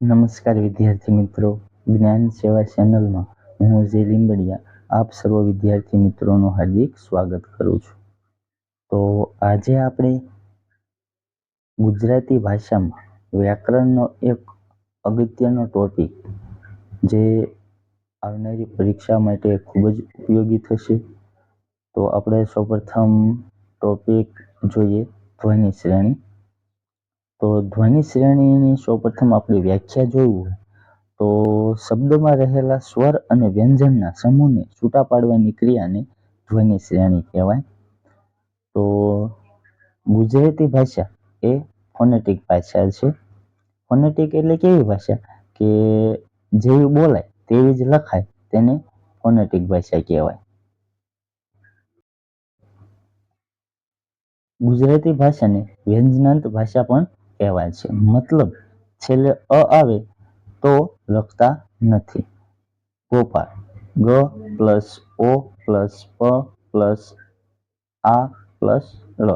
નમસ્કાર વિદ્યાર્થી મિત્રો. જ્ઞાન સેવા ચેનલમાં હું જે લીંબડિયા આપ સર્વ વિદ્યાર્થી મિત્રોનું હાર્દિક સ્વાગત કરું છું. તો આજે આપણે ગુજરાતી ભાષામાં વ્યાકરણનો એક અગત્યનો ટોપિક જે આવનારી પરીક્ષા માટે ખૂબ જ ઉપયોગી થશે. તો આપણે સૌપ્રથમ ટોપિક જોઈએ ધ્વનિ શ્રેણી. તો ધ્વનિ શ્રેણીની સૌપ્રથમ આપણે વ્યાખ્યા જોયું તો શબ્દમાં રહેલા સ્વર અને વ્યંજનના સમૂહને છૂટા પાડવાની ક્રિયાને ધ્વનિ શ્રેણી કહેવાય. તો ગુજરાતી ભાષા એ ફોનેટિક ભાષા છે. ફોનેટિક એટલે કેવી ભાષા? કે જેવી બોલાય તેવી જ લખાય તેને ફોનેટિક ભાષા કહેવાય. ગુજરાતી ભાષાને વ્યંજનાંત ભાષા પણ કહેવાય છે. મતલબ છેલ્લે અ આવે તો લખતા નથી. ગોપાળ ગ પ્લસ ઓ પ્લસ પ પ્લસ આ પ્લસ ળ.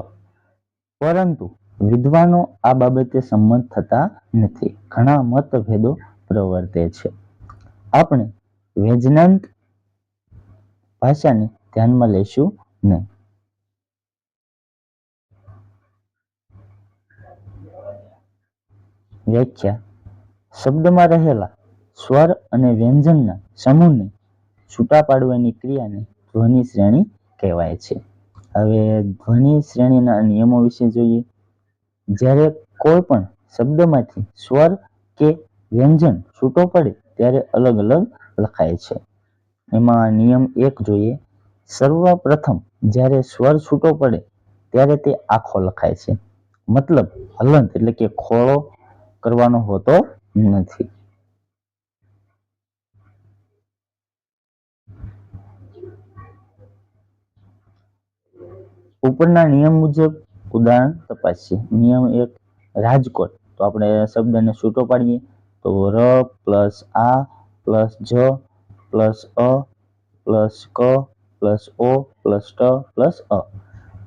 પરંતુ વિદ્વાનો આ બાબતે સંમત થતા નથી. ઘણા મતભેદો પ્રવર્તે છે. આપણે વેજનાંત ભાષાને ધ્યાનમાં લેશું નહીં. વ્યાખ્યા. શબ્દમાં રહેલા સ્વર અને વ્યંજનના સમૂહને છૂટા પાડવાની ક્રિયાને ધ્વનિ શ્રેણી કહેવાય છે. હવે ધ્વનિ શ્રેણીના નિયમો વિશે જોઈએ. જ્યારે કોઈ પણ શબ્દમાંથી સ્વર કે વ્યંજન છૂટો પડે ત્યારે અલગ અલગ લખાય છે. એમાં નિયમ એક જોઈએ. સર્વપ્રથમ જ્યારે સ્વર છૂટો પડે ત્યારે તે આખો લખાય છે. મતલબ હલંત એટલે કે ખોળો કરવાનો હોતો નથી. ઉપરના નિયમ મુજબ ઉદાહરણ તપાસીએ. નિયમ એક, રાજકોટ. તો આપણે શબ્દને છૂટો પાડીએ તો ર પ્લસ આ પ્લસ જ પ્લસ અ પ્લસ ક પ્લસ ઓ પ્લસ ટ પ્લસ અ.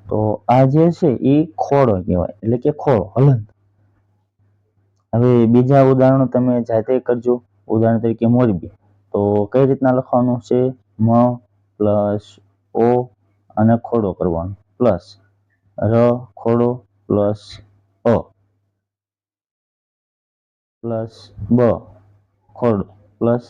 તો આ જે છે એ ખોડો કહેવાય. એટલે કે ખોળો હલંત. હવે બીજા ઉદાહરણો તમે જાતે કરજો. ઉદાહરણ તરીકે મોરબી. તો કઈ રીતના લખવાનું છે? મ પ્લસ ઓ અને ખોડો કરવાનો. પ્લસ ર, ખોડો, પ્લસ અ. પ્લસ બ, ખોડો. પ્લસ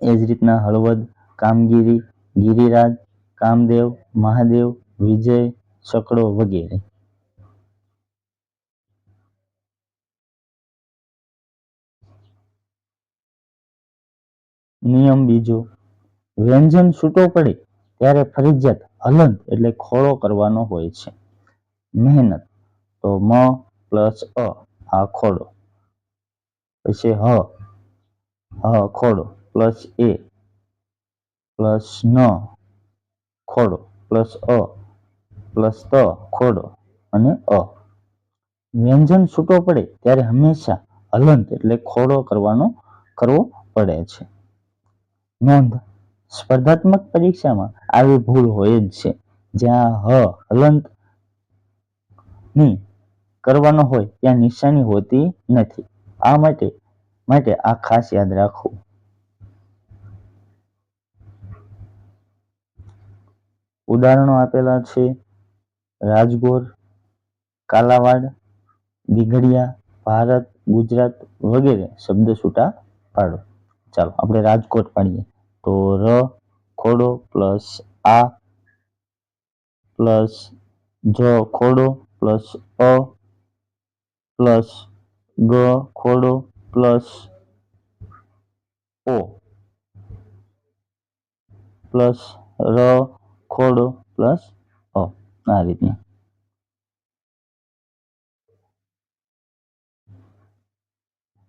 એ જ રીતના હળવદ, કામગીરી, ગિરિરાજ, કામદેવ, મહાદેવ, વિજય, સકડો વગેરે. નિયમ બીજો. વ્યંજન છૂટો પડે ત્યારે ફરજિયાત હલંત એટલે ખોળો કરવાનો હોય છે. મહેનત તો મ પ્લસ અ, આ ખોડો પછી હ હ પ્લસ એ, પ્લસ ન ખોડો પ્લસ અ, પ્લસ ત ખોડો અને અ. વ્યંજન છૂટો પડે ત્યારે હંમેશા હલંત એટલે ખોડો કરવાનો કરવો પડે છે. નોંધ. સ્પર્ધાત્મક પરીક્ષામાં આવી ભૂલ હોય જ છે. જ્યાં હ હલંતની કરવાનો હોય ત્યાં નિશાની હોતી નથી. આ માટે માટે આ ખાસ યાદ રાખવું. ઉદાહરણો આપેલા છે. રાજગોર, કાલાવાડ, દીઘડિયા, ભારત, ગુજરાત વગેરે શબ્દ છૂટા પાડો. ચાલો આપણે રાજકોટ પાડીએ. તો ર ખોડો પ્લસ આ પ્લસ જ ખોડો પ્લસ અ પ્લસ ગ ખોડો પ્લસ ઓ પ્લસ ર ખોડો પ્લસ અ. આ રીતના.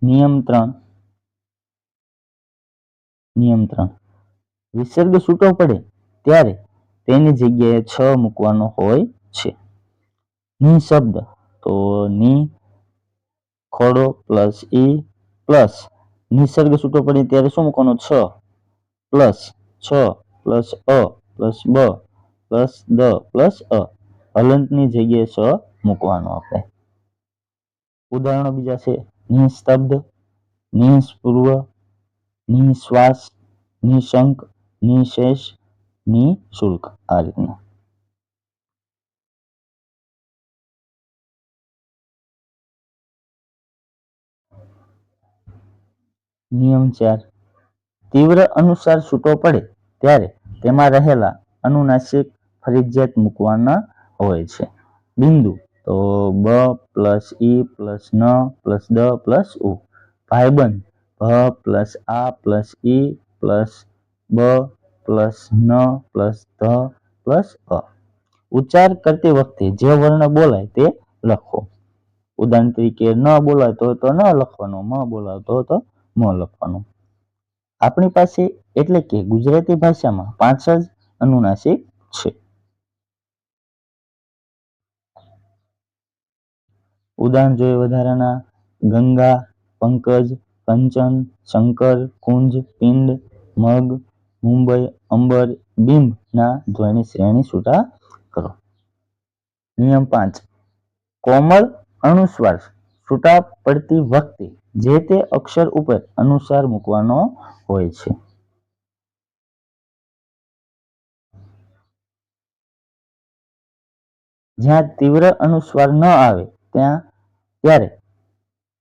નિયમ ત્રણ. નિયમ ત્રણ વિસર્ગ છૂટો પડે ત્યારે તેની જગ્યાએ છ મૂકવાનો હોય છે. ની તો ની ખોડો પ્લસ ઈ પ્લસ નિસર્ગ છૂટો પડે ત્યારે શું મૂકવાનો? છ પ્લસ છ પ્લસ અ પ્લસ બ પ્લસ દ પ્લસ અ. હલંતની જગ્યાએ છ મૂકવાનો આપણે. ઉદાહરણો બીજા છે. નિસ્તબ્ધ નિસ્પૃહ નિશ્વાસ, નિશંક, નિશેષ, નિશુલ્ક આ રીતના. નિયમ ચાર. તીવ્ર અનુસાર છૂટો પડે ત્યારે તેમાં રહેલા અનુનાસિક ફરજિયાત મૂકવાના હોય છે. બિંદુ તો બ પ્લસ ઈ પ્લસ ન પ્લસ દ પ્લસ ઉ. ભાઈબંધ ભ પ્લસ આ પ્લસ ઈ પ્લસ બ પ્લસ ન પ્લસ ધ પ્લસ અ. ઉચ્ચાર કરતી વખતે જે વર્ણ બોલાય તે લખો. ઉદાહરણ તરીકે ન બોલાતો તો ન લખવાનો, મ બોલાતો તો મ લખવાનું. આપણી પાસે એટલે કે ગુજરાતી ભાષામાં પાંચ જ અનુનાસિક છે. ઉદાહરણ જોઈએ વધારાના. ગંગા, પંકજ કંચન, શંકર, કુંજ, પિંડ, મગ, મુંબઈ, અંબર, બિંબ ના ધ્વનિ શ્રેણી છૂટા કરો. નિયમ પાંચ. કોમળ અનુસ્વાર છૂટા પડતી વખતે જે તે અક્ષર ઉપર અનુસાર મૂકવાનો હોય છે. જ્યાં તીવ્ર અનુસ્વાર ન આવે ત્યાં ત્યારે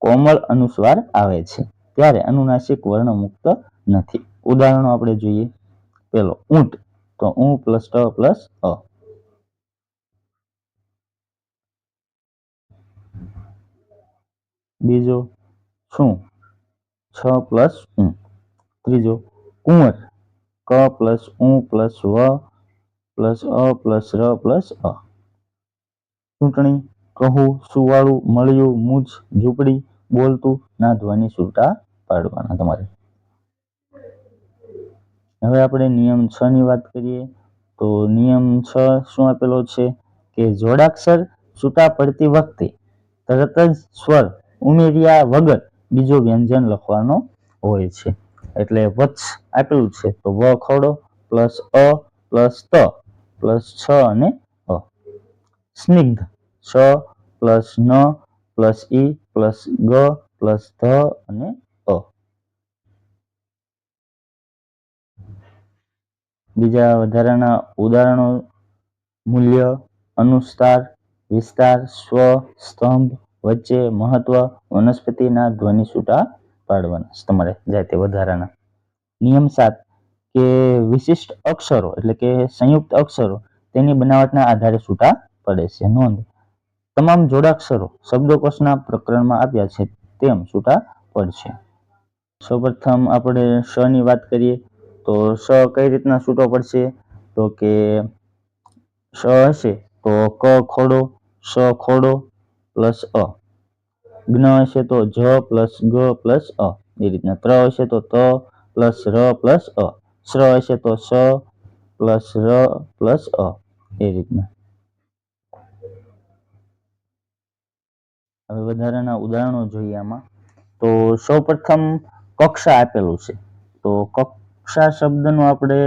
કોમળ અનુસ્વાર આવે છે. ત્યારે અનુનાસિક વર્ણ મુક્ત નથી. ઉદાહરણો આપણે જોઈએ. પેલો ઊંટ. તો ઊ પ્લસ ટ પ્લસ અ. બીજો, શું? છ પ્લસ ઉ ત્રીજો, કુંવર. ક પ્લસ ઉ પ્લસ વ પ્લસ અ પ્લસ ર પ્લસ અ. ચૂંટણી, કહું, સુવાળું, મળ્યું, મૂછ, ઝૂંપડી, બોલતું ના ધ્વનિ છૂટા પાડવાના તમારે. હવે આપણે નિયમ છ ની વાત કરીએ, તો નિયમ છ શું આપેલો છે કે જોડાક્ષર છૂટા પડતી વખતે તરત જ સ્વર ઉમેર્યા વગર બીજો વ્યંજન લખવાનો હોય છે. એટલે વત્સ આપેલું છે, તો વ ખોડો પ્લસ અ પ્લસ ત પ્લસ છ અને અ. સ્નિગ્ધ છ પ્લસ ન પ્લસ ઈ પ્લસ ગ પ્લસ ધ અને અ બીજા વધારાના ઉદાહરણો, મૂલ્ય અનુસ્તાર વિસ્તાર, સ્વ, સ્તંભ, વચ્ચે મહત્વ, વનસ્પતિના ધ્વનિ છૂટા પાડવાના. તમારે જાતે વધારાના. નિયમ સાત, કે વિશિષ્ટ અક્ષરો, એટલે કે સંયુક્ત અક્ષરો, તેની બનાવટના આધારે છૂટા પડે છે. નોંધ, તમામ જોડાક્ષરો શબ્દકોશના પ્રકરણમાં આપ્યા છે, તેમ છૂટા પડશે. સૌપ્રથમ આપણે શ ની વાત કરીએ. તો સ કઈ રીતના છૂટો પડશે? તો કે સ હશે, તો ક ખોડો, સ ખોડો પ્લસ અ. જ્ઞ હશે તો જ પ્લસ ગ પ્લસ અ. એ રીતના ત્ર હશે તો ત પ્લસ ર પ્લસ અ. શ્ર હશે તો સ પ્લસ ર પ્લસ અ. એ રીતના. હવે વધારાના ઉદાહરણો જોઈએ આમાં. તો સૌપ્રથમ કક્ષા આપેલું છે. તો કક્ષા શબ્દનો આપણે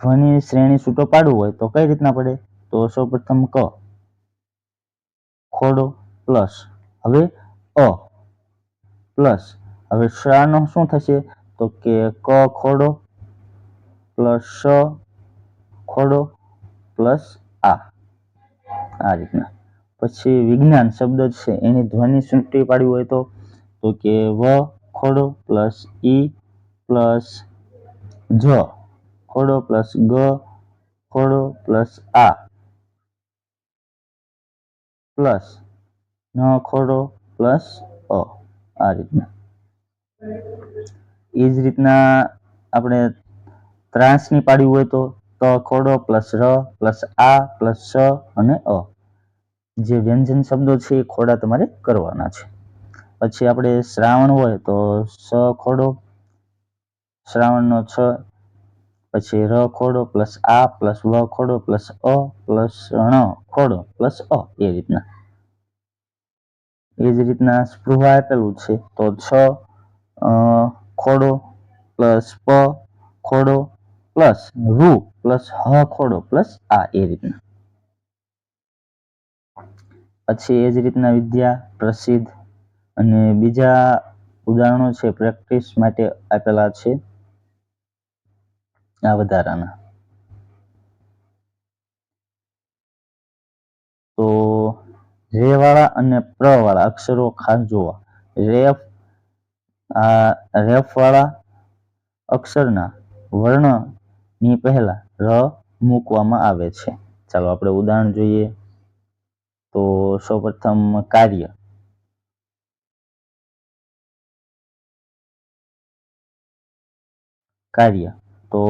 ધ્વનિ શ્રેણી છૂટો પાડવું હોય તો કઈ રીતના પડે? તો સૌપ્રથમ ક. ખોડો પ્લસ. હવે અ. પ્લસ. હવે શાનો શું થશે? તો કે ક ખોડો પ્લસ શ ખોડો પ્લસ આ. આ રીતના. પછી વિજ્ઞાન શબ્દ છે, એની ધ્વનિ સૂટી પાડવી હોય તો તો કે વ ખોડો પ્લસ ઈ પ્લસ જ, ખોડો પ્લસ ગ, ખોડો પ્લસ આ. પ્લસ ન, ખોડો પ્લસ અ, આ રીતના. એ જ રીતના આપણે ત્રાસની પાડવી હોય તો, ત, ખોડો પ્લસ ર, પ્લસ આ, પ્લસ સ અને અ. જે વ્યંજન શબ્દો છે એ ખોડા તમારે કરવાના છે. પછી આપણે શ્રાવણ હોય તો સ, ખોડો શ્રાવણનો છ, પછી ર ખોડો પ્લસ આ પ્લસ વ ખોડો પ્લસ અ પ્લસ ણ ખોડો પ્લસ અ, એ રીતના. એ જ રીતના સ્પૃહ આપેલું છે. તો છ ખોડો પ્લસ પ ખોડો પ્લસ રૂ પ્લસ હ ખોડો પ્લસ આ, એ રીતના. પછી એ જ રીતના વિદ્યા, પ્રસિદ્ધ અને બીજા ઉદાહરણો છે પ્રેક્ટિસ માટે આપેલા છે. આ વધારાના તો રે વાળા અને પ્ર વાળા અક્ષરો ખાસ જોવા રેફ આ રેફ વાળા અક્ષરના વર્ણની પહેલા ર મૂકવામાં આવે છે ચાલો આપણે ઉદાહરણ જોઈએ તો સૌપ્રથમ કાર્ય કાર્ય તો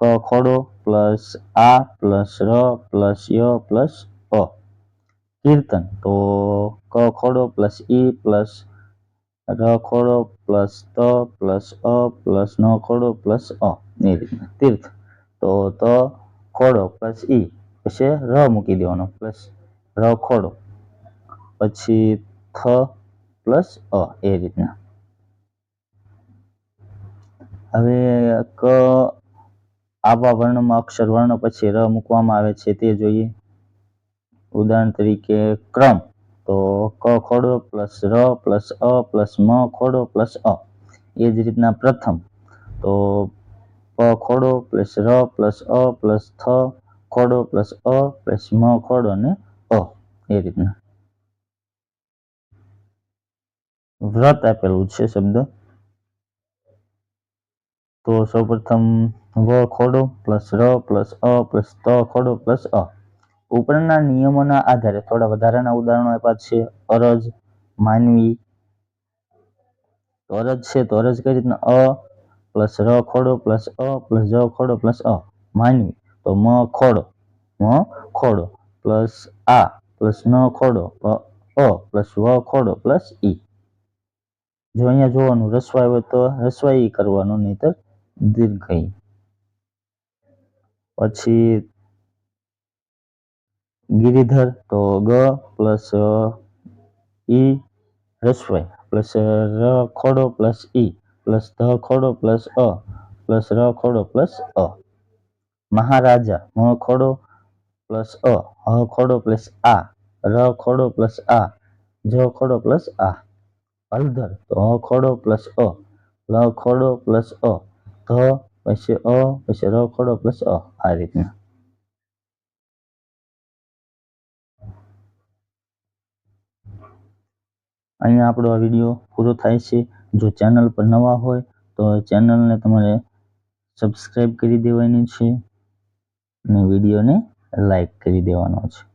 ક ખોડો પ્લસ આ પ્લસ ર પ્લસ ય પ્લસ અ કીર્તન. તો ક ખોડો પ્લસ ઈ પ્લસ ર ખોડો પ્લસ ત પ્લસ અ પ્લસ ન ખોડો પ્લસ અ. એ રીતના. તીર્થ. તો ત ખોડો પ્લસ ઈ. પછી ર મૂકી દેવાનો. પ્લસ ર ખોડો. પછી થ પ્લસ અ. એ રીતના. હવે ક આવા વર્ણમાં અક્ષર વર્ણ પછી ર મૂકવામાં આવે છે તે જોઈએ. ઉદાહરણ તરીકે ક્રમ, તો ક ખોડો પ્લસ ર પ્લસ અ પ્લસ મ ખોડો પ્લસ અ. એ જ રીતના પ્રથમ, તો પ ખોડો પ્લસ ર પ્લસ અ પ્લસ થ ખોડો પ્લસ અ પ્લસ મ ખોડો અને અ, એ રીતના. વ્રત આપેલું છે શબ્દ. તો સૌપ્રથમ વ ખોડો પ્લસ ર પ્લસ અ પ્લસ ત ખોડો પ્લસ અ. ઉપરના નિયમોના આધારે થોડા વધારાના ઉદાહરણો આપ્યા છે. અરજ, માનવી. તો અરજ છે, તો અરજ કઈ રીતના? અ પ્લસ ર ખોડો પ્લસ અ પ્લસ જ ખોડો પ્લસ અ. માનવી, તો મ ખોડો મ ખોડો પ્લસ આ પ્લસ ન ખોડો, અ પ્લસ વ ખોડો પ્લસ ઈ. જો અહીંયા જોવાનું રસવાય હોય તો રસવાઈ કરવાનું, નહીતર દીર્ઘઈ પછી ગિરિધર તો ગ પ્લસ ઈ રસવાઈ પ્લસ ર ખોડો પ્લસ ઈ, પ્લસ ધ ખોડો પ્લસ અ, પ્લસ ર ખોડો પ્લસ અ. મહારાજા, મ ખોડો પ્લસ અ, હ ખોડો પ્લસ આ, ર ખોડો પ્લસ આ, જ ખોડો પ્લસ આ. હલધર તો હ ખોડો પ્લસ અ, લ ખોડો પ્લસ અ. ધ પછી અ, પછી ર ખોડો પ્લસ અ, આ રીતના. અહીંયા આપણો આ વીડિયો પૂરો થાય છે. જો ચેનલ પર નવા હોય, તો ચેનલને તમારે સબસ્ક્રાઈબ કરી દેવાની છે અને વિડીયોને લાઈક કરી દેવાનો છે.